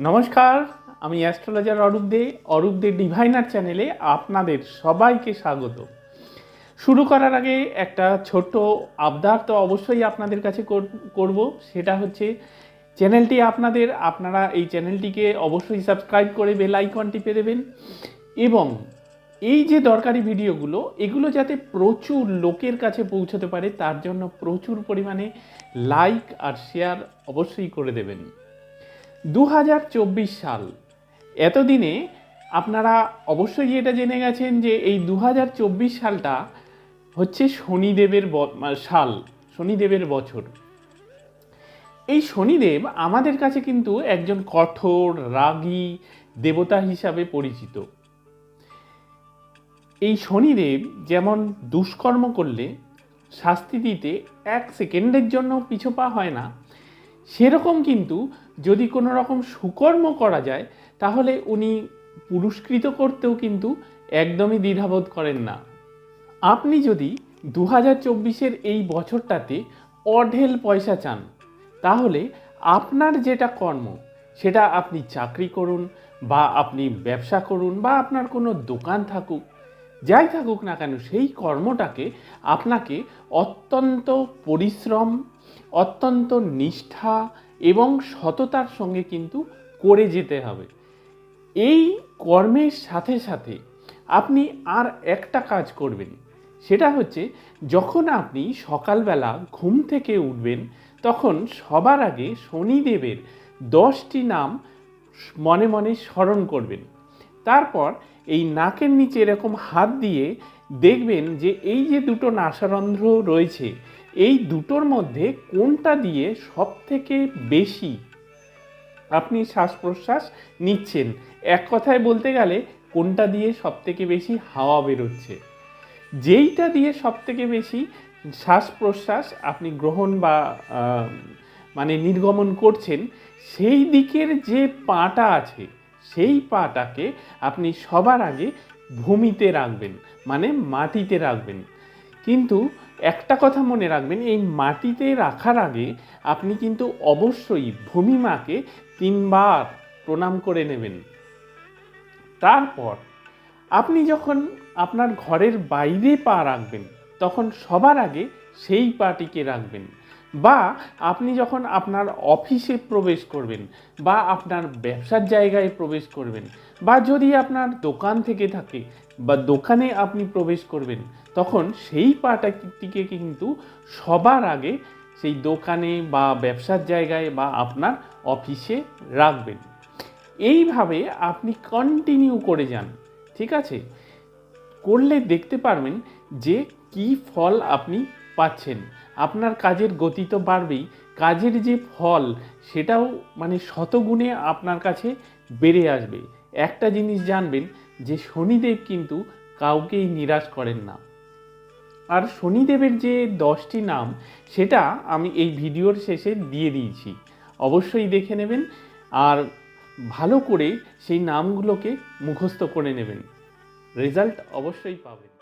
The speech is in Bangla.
নমস্কার, আমি অ্যাস্ট্রোলজার অরূপ দে। অরূপ দে ডিভাইনার চ্যানেলে আপনাদের সবাইকে স্বাগত। শুরু করার আগে একটা ছোট্ট আবদার তো অবশ্যই আপনাদের কাছে কর- করব, সেটা হচ্ছে চ্যানেলটি আপনাদের, আপনারা এই চ্যানেলটিকে অবশ্যই সাবস্ক্রাইব করে বেল আইকন টিপে দেবেন এবং এই যে দরকারি ভিডিওগুলো, এগুলো যাতে প্রচুর লোকের কাছে পৌঁছতে পারে, তার জন্য প্রচুর পরিমাণে লাইক আর শেয়ার অবশ্যই করে দেবেন। দু হাজার চব্বিশ সাল। এতদিনে আপনারা অবশ্যই এটা জেনে গেছেন যে এই দু হাজার চব্বিশ সালটা হচ্ছে শনিদেবের সাল, শনিদেবের বছর। এই শনিদেব আমাদের কাছে কিন্তু একজন কঠোর, রাগী দেবতা হিসাবে পরিচিত। এই শনিদেব যেমন দুষ্কর্ম করলে শাস্তি দিতে এক সেকেন্ডের জন্য পিছপা হয় না সেরকম কিন্তু যদি কোনো রকম সুকর্ম করা যায়, তাহলে উনি পুরস্কৃত করতেও কিন্তু একদমই দ্বিধাবোধ করেন না। আপনি যদি দু হাজার চব্বিশের এই বছরটাতে অঢেল পয়সা চান, তাহলে আপনার যেটা কর্ম, সেটা আপনি চাকরি করুন বা আপনি ব্যবসা করুন বা আপনার কোনো দোকান থাকুক যাই থাকুক না কেন, সেই কর্মটাকে আপনাকে অত্যন্ত পরিশ্রম, অত্যন্ত নিষ্ঠা এবং সততার সঙ্গে কিন্তু করে যেতে হবে। এই কর্মের সাথে সাথে আপনি আর একটা কাজ করবেন। সেটা হচ্ছে, যখন আপনি সকালবেলা ঘুম থেকে উঠবেন, তখন সবার আগে শনিদেবের দশটি নাম মনে মনে স্মরণ করবেন। তারপর এই নাকের নিচে এরকম হাত দিয়ে দেখবেন যে এই যে দুটো নাসারন্ধ্র রয়েছে, এই দুটোর মধ্যে কোনটা দিয়ে সব থেকে বেশি আপনি শ্বাস প্রশ্বাস নিচ্ছেন? এক কথায় বলতে গেলে কোনটা দিয়ে সব থেকে বেশি হাওয়া বেরোচ্ছে? যেইটা দিয়ে সব থেকে বেশি শ্বাস প্রশ্বাস আপনি গ্রহণ বা মানে নির্গমন করছেন, সেই দিকের যে পাটা আছে সেই পাটাকে আপনি সবার আগে ভূমিতে রাখবেন মানে মাটিতে রাখবেন। কিন্তু একটা কথা মনে রাখবেন, এই মাটিতে রাখার আগে আপনি কিন্তু অবশ্যই ভূমি মাকে তিনবার প্রণাম করে নেবেন। তারপর আপনি যখন আপনার ঘরের বাইরে পা রাখবেন, তখন সবার আগে সেই পাটিকে রাখবেন। বা আপনি যখন আপনার অফিসে প্রবেশ করবেন বা আপনার ব্যবসার জায়গায় প্রবেশ করবেন বা যদি আপনার দোকান থেকে থাকে বা দোকানে আপনি প্রবেশ করবেন, তখন সেই পাটাটিকে কিন্তু সবার আগে সেই দোকানে বা ব্যবসার জায়গায় বা আপনার অফিসে রাখবেন। এইভাবে আপনি কন্টিনিউ করে যান, ঠিক আছে? করলে দেখতে পারবেন যে কি ফল আপনি পাচ্ছেন। আপনার কাজের গতি তো বাড়বেই। কাজের যে ফল, সেটাও মানে শতগুণে আপনার কাছে বেড়ে আসবে। একটা জিনিস জানবেন, যে শনিদেব কিন্তু কাউকেই নিরাশ করেন না। আর শনিদেবের যে দশটি নাম, সেটা আমি এই ভিডিওর শেষে দিয়ে দিয়েছি। অবশ্যই দেখে নেবেন আর ভালো করে সেই নামগুলোকে মুখস্থ করে নেবেন। রেজাল্ট অবশ্যই পাবেন।